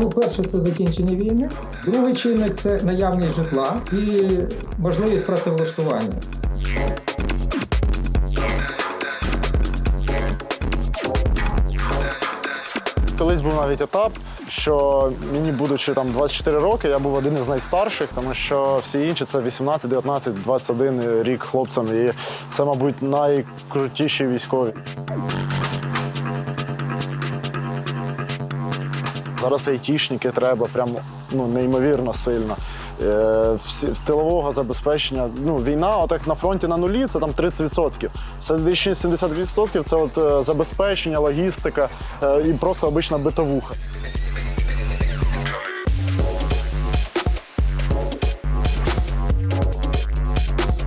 По-перше, це закінчення війни. Другий чинник це наявність житла і можливість працевлаштування. Колись був навіть етап, що мені, будучи там 24 роки, я був один із найстарших, тому що всі інші це 18, 19, 21 рік хлопцям. І це, мабуть, найкрутіші військові. Зараз айтішники треба прям ну, неймовірно сильно. Стилового з тилового забезпечення. Ну, війна, отак на фронті на нулі, це там 30%. Це 70% це от, е, забезпечення, логістика е, і просто обична битовуха.